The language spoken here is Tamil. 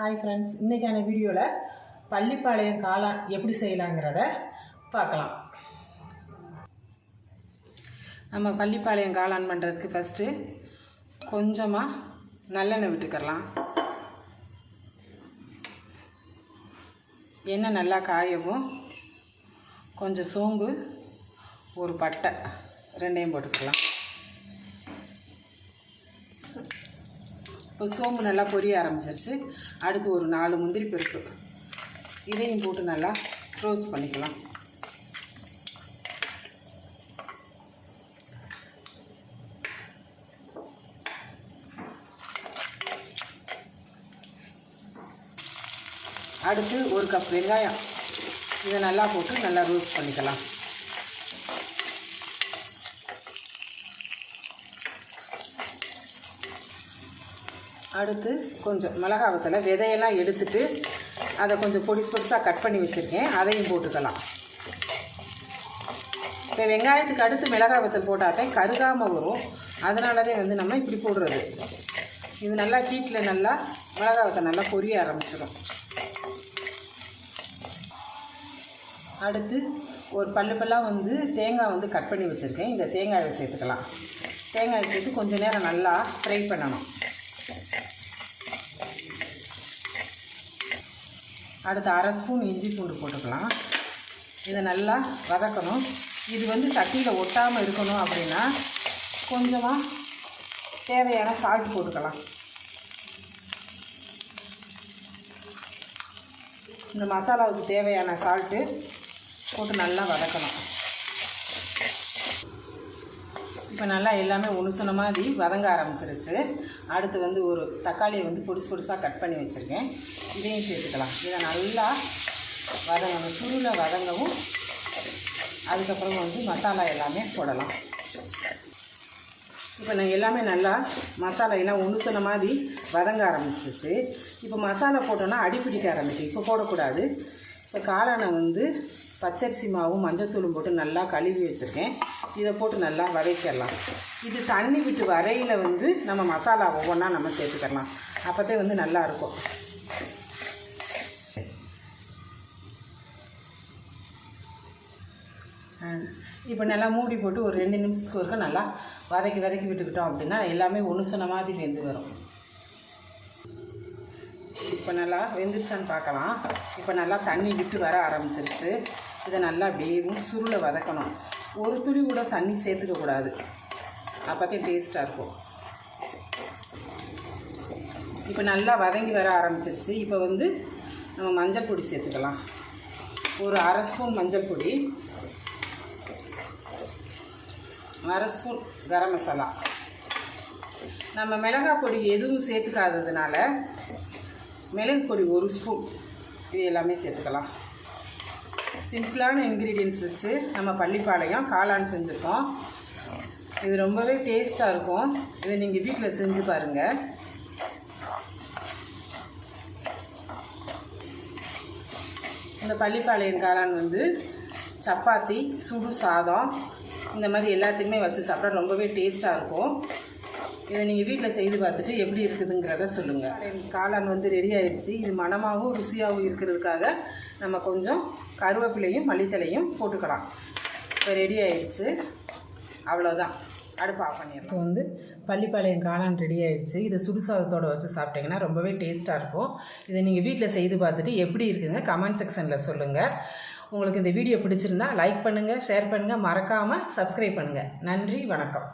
ஹாய் ஃப்ரெண்ட்ஸ் இன்றைக்கான வீடியோவில் பள்ளிப்பாளையம் காளான் எப்படி செய்யலாங்கிறத பார்க்கலாம். நம்ம பள்ளிப்பாளையம் காளான் பண்ணுறதுக்கு ஃபஸ்ட்டு கொஞ்சமாக நல்லெண்ணெய் விட்டுக்கிறலாம். எண்ணெய் நல்லா காயவும் கொஞ்சம் சோம்பு ஒரு பட்டை ரெண்டையும் போட்டுக்கலாம். இப்போ சோம்பு நல்லா பொரிய ஆரம்பிச்சிருச்சு. அடுத்து ஒரு நாலு முந்திரி பருப்பு. இதையும் போட்டு நல்லா ரோஸ்ட் பண்ணிக்கலாம். அடுத்து ஒரு கப் வெங்காயம். இதை நல்லா போட்டு நல்லா ரோஸ்ட் பண்ணிக்கலாம். அடுத்து கொஞ்சம் மிளகா வத்தலை விதையெல்லாம் எடுத்துட்டு அதை கொஞ்சம் பொடிசு பொடிசாக கட் பண்ணி வச்சுருக்கேன். அதையும் போட்டுக்கலாம். இப்போ வெங்காயத்துக்கு அடுத்து மிளகா வத்தல் போட்டாக்கே கருகாமல் வரும். அதனாலதே வந்து நம்ம இப்படி போடுறது. இது நல்லா ஹீட்டில் நல்லா மிளகா வத்தல் நல்லா பொரிய ஆரம்பிச்சிடும். அடுத்து ஒரு பல்லு பல்லாக வந்து தேங்காய் வந்து கட் பண்ணி வச்சுருக்கேன். இந்த தேங்காயை சேர்த்துக்கலாம். தேங்காயை சேர்த்து கொஞ்சம் நேரம் நல்லா ஃப்ரை பண்ணணும். அடுத்து அரை ஸ்பூன் இஞ்சி பூண்டு போட்டுக்கலாம். இதை நல்லா வதக்கணும். இது வந்து சட்டியில் ஒட்டாமல் இருக்கணும் அப்படின்னா கொஞ்சமாக தேவையான சால்ட் போட்டுக்கலாம். இந்த மசாலாவுக்கு தேவையான சால்ட்டு போட்டு நல்லா வதக்கணும். இப்போ நல்லா எல்லாமே ஒன்று மாதிரி வதங்க ஆரம்பிச்சிருச்சு. அடுத்து வந்து ஒரு தக்காளியை வந்து பொடிசு பொடிசாக கட் பண்ணி வச்சுருக்கேன். இதையும் சேர்த்துக்கலாம். இதை நல்லா வதங்கணும். சுருளை வதங்கவும் அதுக்கப்புறம் வந்து மசாலா எல்லாமே போடலாம். இப்போ நான் எல்லாமே நல்லா மசாலா எல்லாம் ஒன்று சொன்ன மாதிரி வதங்க ஆரம்பிச்சிருச்சு. இப்போ மசாலா போட்டோன்னா அடிப்பிடிக்க ஆரம்பிச்சு இப்போ போடக்கூடாது. இப்போ காளானை வந்து பச்சரிசி மாவும் மஞ்சத்தூளும் போட்டு நல்லா கழுவி வச்சுருக்கேன். இதை போட்டு நல்லா வதக்கிடலாம். இது தண்ணி விட்டு வரையில் வந்து நம்ம மசாலா ஒவ்வொன்றா நம்ம சேர்த்துக்கலாம். அப்போதே வந்து நல்லா இருக்கும். இப்போ நல்லா மூடி போட்டு ஒரு ரெண்டு நிமிஷத்துக்கு ஒருக்க நல்லா வதக்கி வதக்கி விட்டுக்கிட்டோம் அப்படின்னா எல்லாமே ஒன்று சொன்ன மாதிரி வெந்து வரும். இப்போ நல்லா வெந்துருச்சான்னு பார்க்கலாம். இப்போ நல்லா தண்ணி விட்டு வர ஆரம்பிச்சிருச்சு. இதை நல்லா வேவும் சுருளை வதக்கணும். ஒரு துளி கூட தண்ணி சேர்த்துக்கக்கூடாது அப்போதான் டேஸ்ட்டாக இருக்கும். இப்போ நல்லா வதங்கி வர ஆரம்பிச்சிருச்சு. இப்போ வந்து நம்ம மஞ்சள் பொடி சேர்த்துக்கலாம். ஒரு அரை ஸ்பூன் மஞ்சள் பொடி. அரை ஸ்பூன் கரம் மசாலா. நம்ம மிளகாய் பொடி எதுவும் சேர்த்துக்காததுனால மிளகு பொடி ஒரு ஸ்பூன். இது எல்லாமே சேர்த்துக்கலாம். சிம்பிளான இன்க்ரீடியன்ஸ் வச்சு நம்ம பள்ளிப்பாளையம் காளான் செஞ்சுருக்கோம். இது ரொம்பவே டேஸ்ட்டாக இருக்கும். இதை நீங்கள் வீட்டில் செஞ்சு பாருங்கள் இந்த பள்ளிப்பாளையம் காளான் வந்து சப்பாத்தி சுடு சாதம் இந்த மாதிரி எல்லாத்துக்குமே வச்சு சாப்பிட்டா ரொம்பவே டேஸ்ட்டாக இருக்கும். இதை நீங்கள் வீட்டில் செய்து பார்த்துட்டு எப்படி இருக்குதுங்கிறத சொல்லுங்கள் காளான் வந்து ரெடி ஆயிடுச்சு இது மனமாகவும் ருசியாகவும் இருக்கிறதுக்காக நம்ம கொஞ்சம் கருவேப்பிலையும் மல்லித்தலையும் போட்டுக்கலாம். இப்போ ரெடி ஆயிடுச்சு அவ்வளோதான் அடுப்பு ஆஃப் பண்ணிடலாம். இப்போ வந்து பள்ளிப்பாளையம் காளான் ரெடி ஆயிடுச்சு இதை சுடுசாதத்தோடு வச்சு சாப்பிட்டிங்கன்னா ரொம்பவே டேஸ்ட்டாக இருக்கும். இதை நீங்கள் வீட்டில் செய்து பார்த்துட்டு எப்படி இருக்குதுங்க கமெண்ட் செக்ஷனில் சொல்லுங்கள் உங்களுக்கு இந்த வீடியோ பிடிச்சிருந்தா லைக் பண்ணுங்கள் ஷேர் பண்ணுங்கள் மறக்காமல் சப்ஸ்கிரைப் பண்ணுங்கள் நன்றி வணக்கம்.